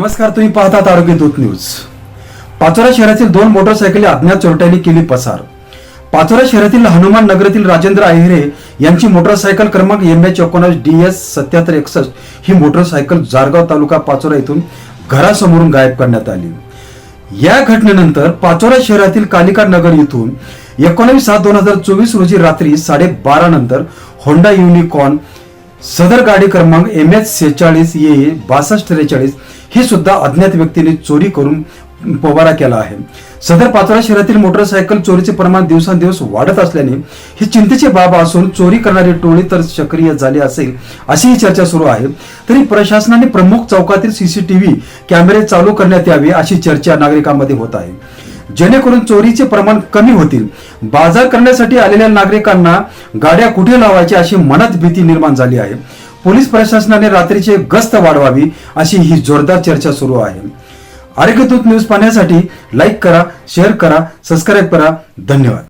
नमस्कार तुम्ही पाहतात आरोग्य दूत न्यूज. पाचोरा शहरातील दोन मोटरसायकली अज्ञात चोरट्यांनी केली पसार. पाचोरा शहरातील हनुमान नगरातील राजेंद्र अहिरे यांची मोटरसायकल क्रमांक एम एच एकोणास डी एस सत्याहत्तर एकसष्ट ही मोटरसायकल जारगाव तालुका पाचोरा येथून घरासमोरून गायब करण्यात आली. या घटनेनंतर पाचोरा शहरातील कालिका नगर येथून एकोणावीस सात दोन हजार चोवीस रोजी रात्री साडेबारा नंतर होंडा युनिकॉर्न सदर गाडी क्रमांक एम एच सेहेचाळीस ए बासष्ट त्रेचाळीस ही सुद्धा अज्ञात व्यक्तीने चोरी करून पोबारा केला आहे. सदर पाचोरा शहरातील मोटरसायकल चोरीचे प्रमाण दिवसांदिवस वाढत असल्याने ही चिंतेची बाब असून चोरी करणारी टोळी तर सक्रिय झाली असेल अशी ही चर्चा सुरू आहे. तरी प्रशासनाने प्रमुख चौकातील सीसीटीव्ही कॅमेरे चालू करण्यात यावे अशी चर्चा नागरिकांमध्ये होत आहे. जेणेकरून चोरीचे प्रमाण कमी होतील. बाजार करण्यासाठी आलेल्या नागरिकांना गाड्या कुठे लावायच्या अशी मनात भीती निर्माण झाली आहे. पोलीस प्रशासनाने रात्रीचे गस्त वाढवावी अशी ही जोरदार चर्चा सुरू आहे. आरोग्यदूत न्यूज पाहण्यासाठी लाईक करा शेअर करा सबस्क्राईब करा. धन्यवाद.